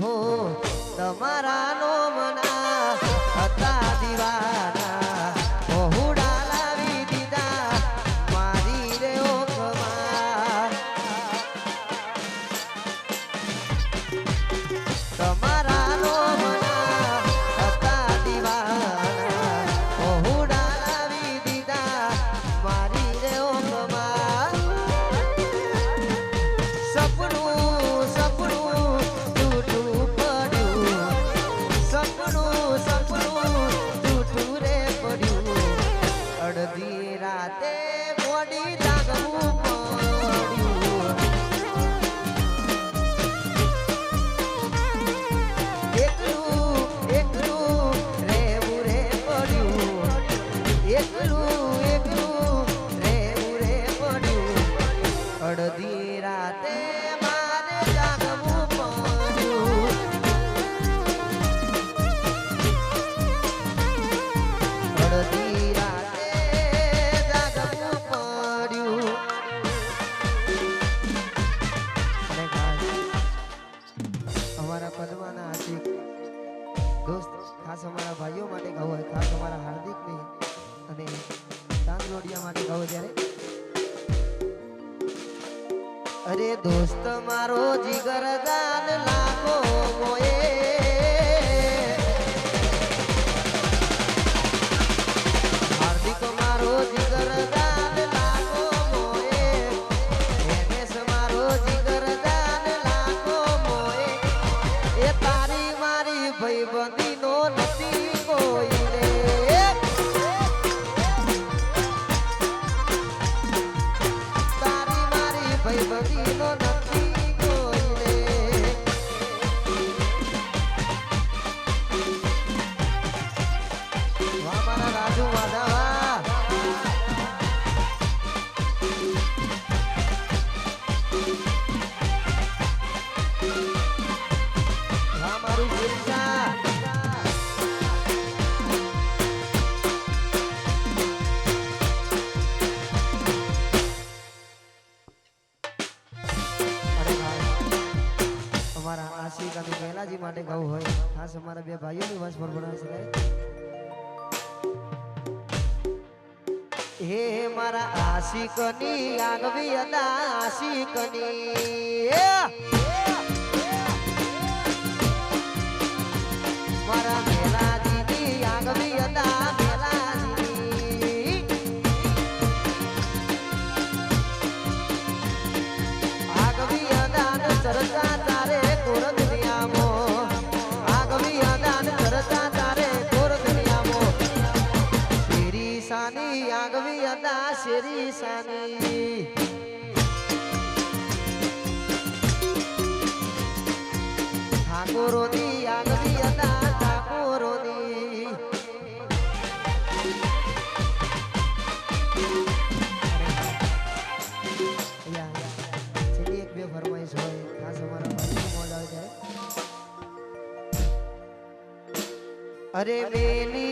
હો તમારા નો મના અમારા કૈલાજી માટે ગાવું હોય ખાસ અમારા બે ભાઈઓની વાસ પર ભણાવશે હે મારા આશિકની આગવી અદા આશિકની શેરી સાની ઠાકોરોની આગલી હતા ઠાકોરોની એક બે ફરમાઈશ હોય ખાસ અમારા ભાઈ મોજ આવે છે? અરે, બેની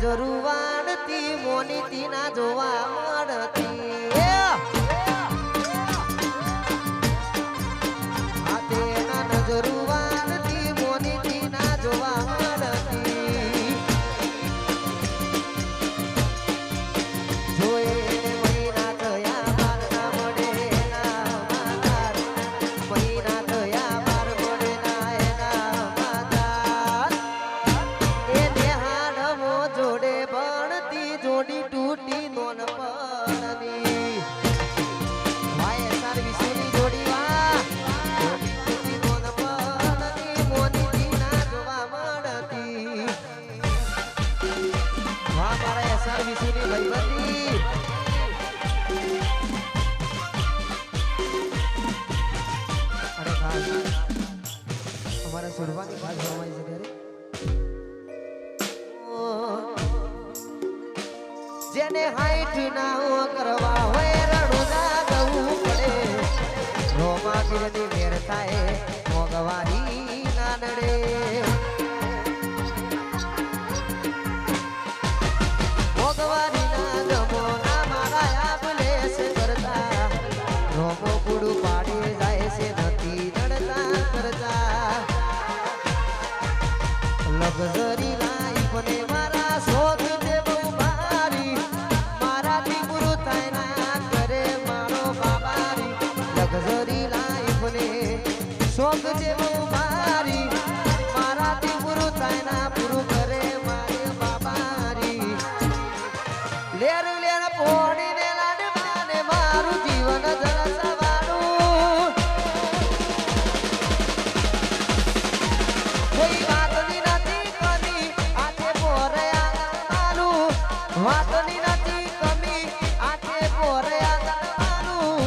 તેના નજરું વાળતી મોની જોવા અમારા સુરવાની ના કરવા હોય ગવું રોમા ગીરની મેર થાય મોગવારી ના લગઝરી લાઈફ ને મારા શોખ છે બહુ ભારી મારાથી પૂરું થાય ના કરે મારો બાબારી. લગઝરી લાઈફ ને શોખ છે વાતની નથી કમી આજે પોરે આંગણવાળું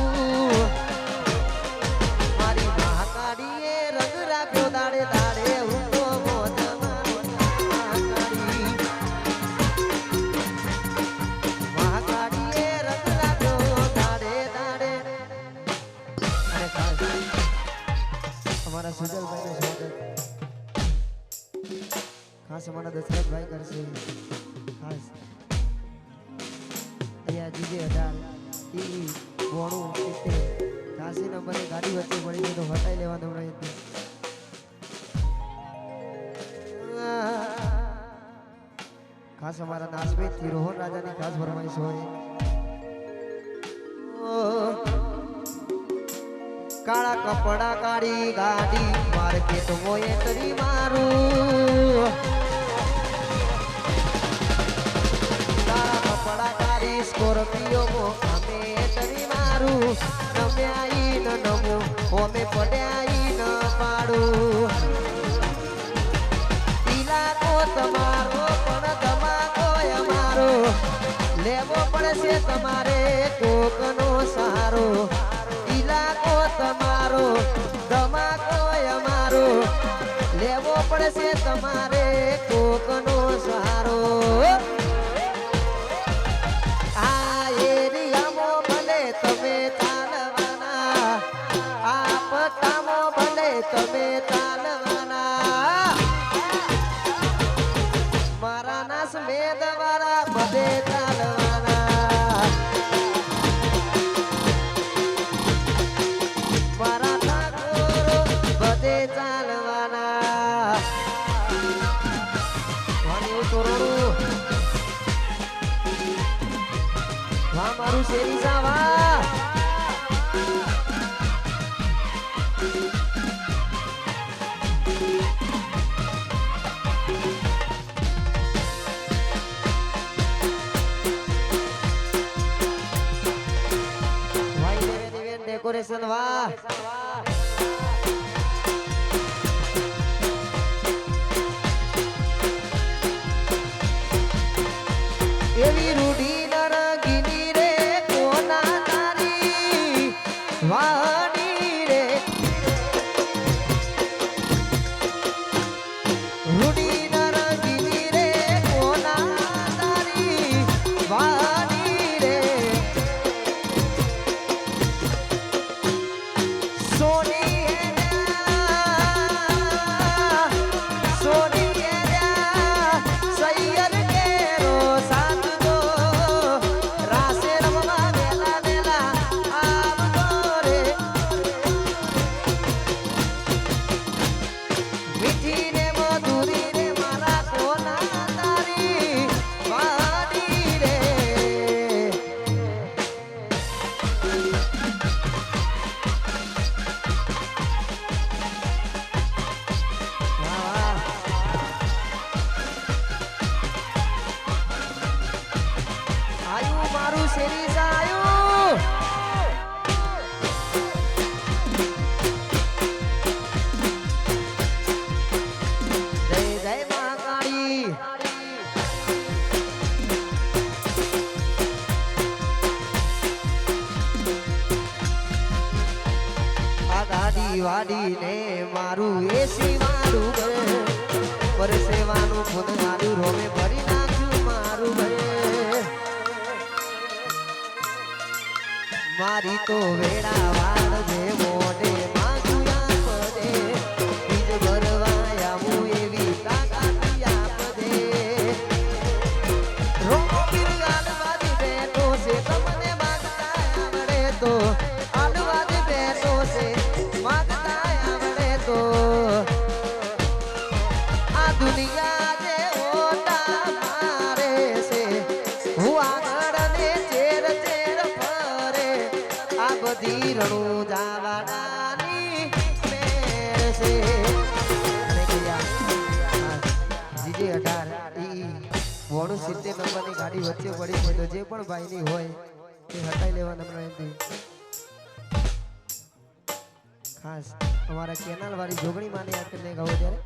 મારી મહાકાળીએ રંગ રાખ્યો દાડે ખાસ અમારા દશરથભાઈ કરશે. ખાસ. જીજે અઢાર. ઈ ગોણું સિત્તેર કાશી નંબરે ગાડી વચ્ચે પડી ગઈ તો હટાઈ લેવાનો પ્રયત્ન. ખાસ અમારા નાસમેતથી રોહન રાજાની ખાસ ફરમાઈશ હોય. કાળા કપડા કાળી ગાડી માર્કેટ હોય તરી મારું. સ્કોર્પિયો મો અમે તરી મારું. નમે આઈ ન નમો ઓમે પડ્યા ઈ ન પાડું ઇલાકો તમારો પણ ધમાકો અમારો લેવો પડશે તમારે કોકનો સારો. ઇલાકો તમારો ધમાકો અમારો લેવો પડશે તમારે કોકનો મારું શેરી સાવા. ડેકોરેશન વાહ. મારું શેરી મારું એસી મારું ઘર. પરસેવાનું ખુદ મારું રોમે ભરી નાખ્યું મારું ઘર. મારી તો વેળા વાળ જે આ બધી રણું જાવાડાની છે. જીજે અઢાર, ઈ સિત્તેર નંબરની ગાડી વચ્ચે પડી હોય તો જે પણ ભાઈની હોય તે હટાઈ લેવાના પ્રયત્ન. ખાસ અમારા કેનાલ વાળી જોગણી માને યાદ કરીને ગાવો ત્યારે